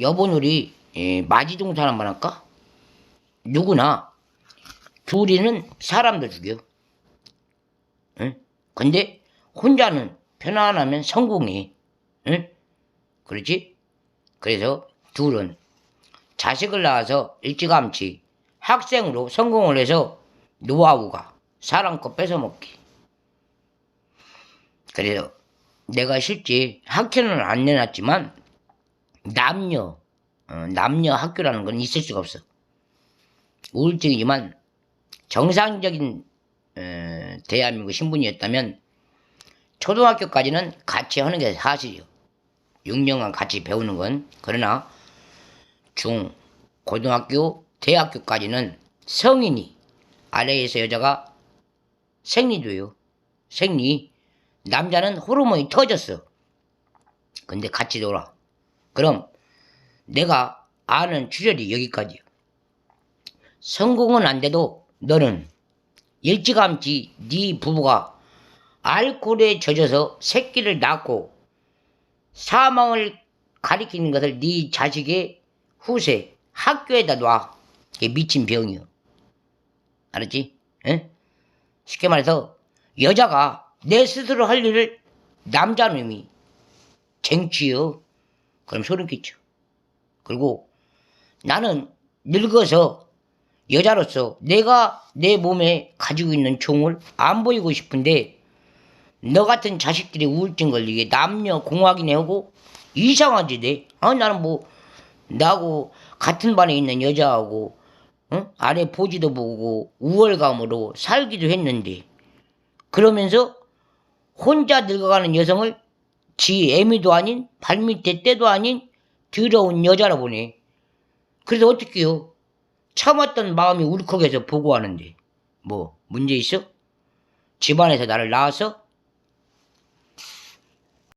여보놀이 예, 마지동산 한번 할까? 누구나 둘이는 사람도 죽여. 응? 근데 혼자는 편안하면 성공해. 응? 그렇지? 그래서 둘은 자식을 낳아서 일찌감치 학생으로 성공을 해서 노하우가 사람 거 뺏어먹기. 그래서 내가 실제 학교는 안 내놨지만 남녀 어, 남녀 학교라는 건 있을 수가 없어. 우울증이지만 정상적인 어, 대한민국 신분이었다면 초등학교까지는 같이 하는 게 사실이요. 6년간 같이 배우는 건 그러나 중 고등학교 대학교까지는 성인이 아래에서 여자가 생리돼요. 생리 남자는 호르몬이 터졌어. 근데 같이 놀아. 그럼 내가 아는 추절이 여기까지요. 성공은 안 돼도 너는 일찌감치 네 부부가 알코올에 젖어서 새끼를 낳고 사망을 가리키는 것을 네 자식의 후세 학교에다 놔. 그게 미친 병이요. 알았지? 응? 쉽게 말해서 여자가 내 스스로 할 일을 남자놈이 쟁취요. 그럼 소름 끼쳐. 그리고 나는 늙어서 여자로서 내가 내 몸에 가지고 있는 총을 안 보이고 싶은데 너 같은 자식들이 우울증 걸리게 남녀 공학이네 하고 이상하지 내. 아 나는 뭐 나하고 같은 반에 있는 여자하고 응? 아래 보지도 보고 우월감으로 살기도 했는데 그러면서 혼자 늙어가는 여성을 지 애미도 아닌 발밑에 때도 아닌 더러운 여자라 보네. 그래서 어떡해요? 참았던 마음이 울컥해서 보고하는데 뭐 문제 있어? 집안에서 나를 낳아서